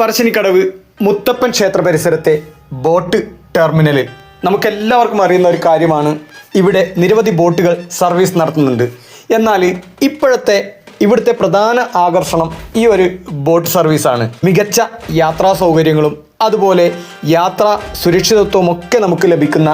പറശ്ശിനിക്കടവ് മുത്തപ്പൻ ക്ഷേത്ര പരിസരത്തെ ബോട്ട് ടെർമിനലിൽ നമുക്കെല്ലാവർക്കും അറിയുന്ന ഒരു കാര്യമാണ്. ഇവിടെ നിരവധി ബോട്ടുകൾ സർവീസ് നടത്തുന്നുണ്ട്. എന്നാൽ ഇപ്പോഴത്തെ ഇവിടുത്തെ പ്രധാന ആകർഷണം ഈ ഒരു ബോട്ട് സർവീസാണ്. മികച്ച യാത്രാ സൗകര്യങ്ങളും അതുപോലെ യാത്രാ സുരക്ഷിതത്വമൊക്കെ നമുക്ക് ലഭിക്കുന്ന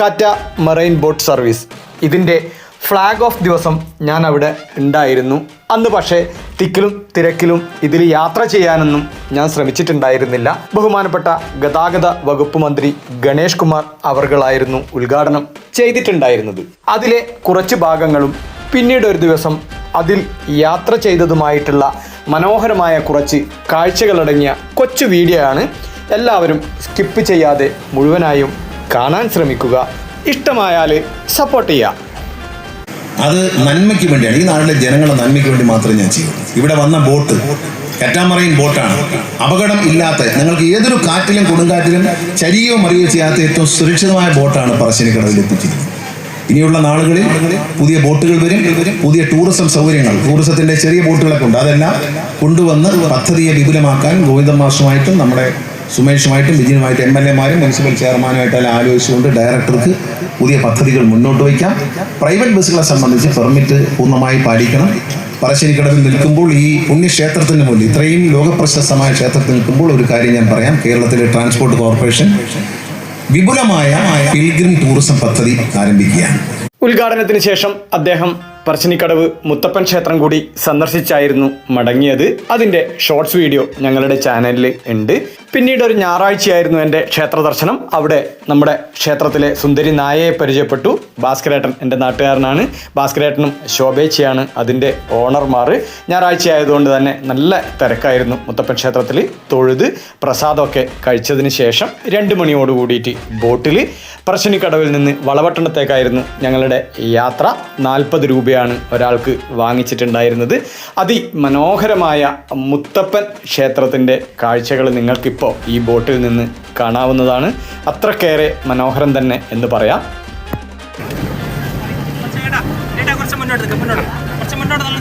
കാറ്റ മറൈൻ ബോട്ട് സർവീസ്. ഇതിന്റെ ഫ്ലാഗ് ഓഫ് ദിവസം ഞാൻ അവിടെ ഉണ്ടായിരുന്നു. അന്ന് പക്ഷേ തിക്കിലും തിരക്കിലും ഇതിൽ യാത്ര ചെയ്യാനൊന്നും ഞാൻ ശ്രമിച്ചിട്ടുണ്ടായിരുന്നില്ല. ബഹുമാനപ്പെട്ട ഗതാഗത വകുപ്പ് മന്ത്രി ഗണേഷ് കുമാർ അവർകളായിരുന്നു ഉദ്ഘാടനം ചെയ്തിട്ടുണ്ടായിരുന്നത്. അതിലെ കുറച്ച് ഭാഗങ്ങളും പിന്നീട് ഒരു ദിവസം അതിൽ യാത്ര ചെയ്തതുമായിട്ടുള്ള മനോഹരമായ കുറച്ച് കാഴ്ചകളടങ്ങിയ കൊച്ചു വീഡിയോ ആണ് എല്ലാവരും സ്കിപ്പ് ചെയ്യാതെ മുഴുവനായും കാണാൻ ശ്രമിക്കുക. ഇഷ്ടമായാൽ സപ്പോർട്ട് ചെയ്യുക. അത് നന്മയ്ക്ക് വേണ്ടിയാണ്. ഈ നാട്ടിലെ ജനങ്ങളുടെ നന്മയ്ക്ക് വേണ്ടി മാത്രമേ ഞാൻ ചെയ്യൂ ഇവിടെ വന്ന ബോട്ട് കറ്റാമറൈൻ ബോട്ടാണ്. അപകടം ഇല്ലാത്ത നിങ്ങൾക്ക് ഏതൊരു കാറ്റിലും കൊടുങ്കാറ്റിലും ചരിയോ മറിയോ ചെയ്യാത്ത ഏറ്റവും സുരക്ഷിതമായ ബോട്ടാണ് പറശ്ശിനിക്കടവിൽ എത്തിച്ചിരിക്കുന്നത്. ഇനിയുള്ള നാളുകളിൽ പുതിയ ബോട്ടുകൾ വരും പുതിയ ടൂറിസം സൗകര്യങ്ങൾ. ടൂറിസത്തിന്റെ ചെറിയ ബോട്ടുകളൊക്കെ ഉണ്ട്. അതെല്ലാം കൊണ്ടുവന്ന് പദ്ധതിയെ വിപുലമാക്കാൻ ഗോവിന്ദ മാഷുമായിട്ടും നമ്മുടെ സുമേഷുമായിട്ടും വിജയനുമായിട്ട് എം എൽ എമാരും മുനിസിപ്പൽ ചെയർമാനുമായിട്ടെല്ലാം ആലോചിച്ചുകൊണ്ട് ഡയറക്ടർക്ക് പുതിയ പദ്ധതികൾ മുന്നോട്ട് വയ്ക്കാം. പ്രൈവറ്റ് ബസ്സുകളെ സംബന്ധിച്ച് പെർമിറ്റ് പൂർണമായി പാലിക്കണം. പറശ്ശേരിക്കടവിൽ നിൽക്കുമ്പോൾ ഈ പുണ്യക്ഷേത്രത്തിന് മുന്നിൽ ഇത്രയും ലോകപ്രശസ്തമായ ക്ഷേത്രത്തിൽ നിൽക്കുമ്പോൾ ഒരു കാര്യം ഞാൻ പറയാം. കേരളത്തിലെ ട്രാൻസ്പോർട്ട് കോർപ്പറേഷൻ വിപുലമായ പിൽഗ്രിം ടൂറിസം പദ്ധതി ആരംഭിക്കുകയാണ്. ഉദ്ഘാടനത്തിന് ശേഷം അദ്ദേഹം പറശ്ശിനിക്കടവ് മുത്തപ്പൻ ക്ഷേത്രം കൂടി സന്ദർശിച്ചായിരുന്നു മടങ്ങിയത്. അതിന്റെ ഷോർട്സ് വീഡിയോ ഞങ്ങളുടെ ചാനലിൽ ഉണ്ട്. പിന്നീട് ഒരു ഞായറാഴ്ചയായിരുന്നു എന്റെ ക്ഷേത്ര ദർശനം. അവിടെ നമ്മുടെ ക്ഷേത്രത്തിലെ സുന്ദരി നായയെ പരിചയപ്പെട്ടു. ഭാസ്കരേട്ടൻ എന്റെ നാട്ടുകാരനാണ്. ഭാസ്കരേട്ടനും ശോഭേച്ചയാണ് അതിന്റെ ഓണർമാർ ഞായറാഴ്ച ആയതുകൊണ്ട് തന്നെ നല്ല തിരക്കായിരുന്നു മുത്തപ്പൻ ക്ഷേത്രത്തിൽ തൊഴുത് പ്രസാദമൊക്കെ കഴിച്ചതിന് ശേഷം രണ്ട് മണിയോട് കൂടിയിട്ട് ബോട്ടിൽ പറശ്ശിനിക്കടവിൽ നിന്ന് വളവട്ടണത്തേക്കായിരുന്നു ഞങ്ങളുടെ യാത്ര. നാൽപ്പത് രൂപയാണ് ഒരാൾക്ക് വാങ്ങിച്ചിട്ടുണ്ടായിരുന്നത്. അതിമനോഹരമായ മുത്തപ്പൻ ക്ഷേത്രത്തിന്റെ കാഴ്ചകൾ നിങ്ങൾക്കിപ്പോൾ ഈ ബോട്ടിൽ നിന്ന് കാണാവുന്നതാണ്. അത്രക്കേറെ മനോഹരം തന്നെ എന്ന് പറയാം. കുറച്ച് മുന്നോട്ട് മുന്നോട്ട്. കുറച്ച് മുന്നോട്ട് നമ്മൾ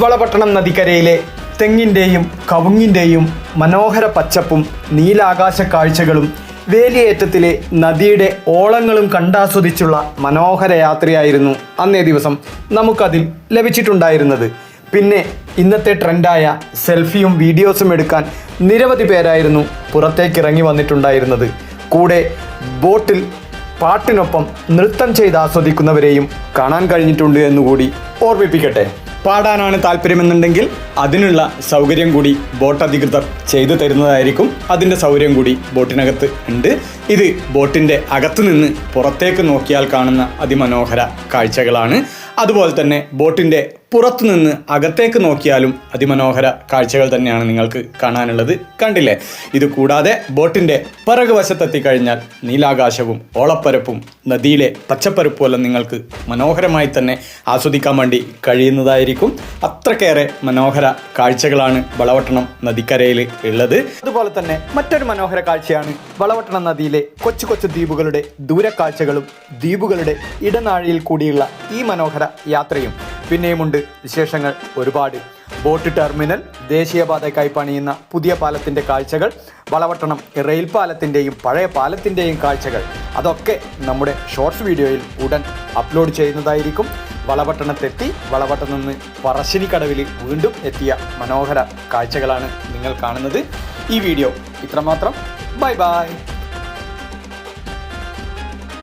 വളപട്ടണം നദിക്കരയിലെ തെങ്ങിന്റെയും കവുങ്ങിന്റെയും മനോഹര പച്ചപ്പും നീലാകാശ കാഴ്ചകളും വേലിയേറ്റത്തിലെ നദിയുടെ ഓളങ്ങളും കണ്ടാസ്വദിച്ചുള്ള മനോഹര യാത്രയായിരുന്നു അന്നേ ദിവസം നമുക്കതിൽ ലഭിച്ചിട്ടുണ്ടായിരുന്നത്. പിന്നെ ഇന്നത്തെ ട്രെൻഡായ സെൽഫിയും വീഡിയോസും എടുക്കാൻ നിരവധി പേരായിരുന്നു പുറത്തേക്ക് ഇറങ്ങി വന്നിട്ടുണ്ടായിരുന്നത്. കൂടെ ബോട്ടിൽ പാട്ടിനൊപ്പം നൃത്തം ചെയ്ത് ആസ്വദിക്കുന്നവരെയും കാണാൻ കഴിഞ്ഞിട്ടുണ്ട് എന്നുകൂടി ഓർമ്മിപ്പിക്കട്ടെ. പാടാനാണ് താല്പര്യമെന്നുണ്ടെങ്കിൽ അതിനുള്ള സൗകര്യം കൂടി ബോട്ട് അധികൃതർ ചെയ്തു തരുന്നതായിരിക്കും. അതിന്റെ സൗകര്യം കൂടി ബോട്ടിനകത്ത് ഉണ്ട്. ഇത് ബോട്ടിന്റെ അകത്ത് നിന്ന് പുറത്തേക്ക് നോക്കിയാൽ കാണുന്ന അതിമനോഹര കാഴ്ചകളാണ്. അതുപോലെ തന്നെ ബോട്ടിന്റെ പുറത്തു നിന്ന് അകത്തേക്ക് നോക്കിയാലും അതിമനോഹര കാഴ്ചകൾ തന്നെയാണ് നിങ്ങൾക്ക് കാണാനുള്ളത്. കണ്ടില്ലേ? ഇത് കൂടാതെ ബോട്ടിന്റെ പിറകു വശത്തെത്തിക്കഴിഞ്ഞാൽ നീലാകാശവും ഓളപ്പരപ്പും നദിയിലെ പച്ചപ്പരപ്പുമെല്ലാം നിങ്ങൾക്ക് മനോഹരമായി തന്നെ ആസ്വദിക്കാൻ വേണ്ടി കഴിയുന്നതായിരിക്കും. അത്രക്കേറെ മനോഹര കാഴ്ചകളാണ് വളവട്ടണം നദിക്കരയിൽ ഉള്ളത്. അതുപോലെ തന്നെ മറ്റൊരു മനോഹര കാഴ്ചയാണ് വളവട്ടണം നദിയിലെ കൊച്ചു കൊച്ചു ദ്വീപുകളുടെ ദൂരക്കാഴ്ചകളും ദ്വീപുകളുടെ ഇടനാഴിയിൽ കൂടിയുള്ള ഈ മനോഹര യാത്രയും. പിന്നെയുമുണ്ട് വിശേഷങ്ങൾ ഒരുപാട്. ബോട്ട് ടെർമിനൽ ദേശീയപാതയ്ക്കായി പണിയുന്ന പുതിയ പാലത്തിന്റെ കാഴ്ചകൾ വളവട്ടണം റെയിൽ പാലത്തിന്റെയും പഴയ പാലത്തിന്റെയും കാഴ്ചകൾ. അതൊക്കെ നമ്മുടെ ഷോർട്സ് വീഡിയോയിൽ ഉടൻ അപ്ലോഡ് ചെയ്യുന്നതായിരിക്കും. വളവട്ടണത്തെത്തി വളവട്ടം നിന്ന് പറശ്ശിനിക്കടവിൽ വീണ്ടും എത്തിയ മനോഹര കാഴ്ചകളാണ് നിങ്ങൾ കാണുന്നത്. ഈ വീഡിയോ ഇത്രമാത്രം. Bye bye.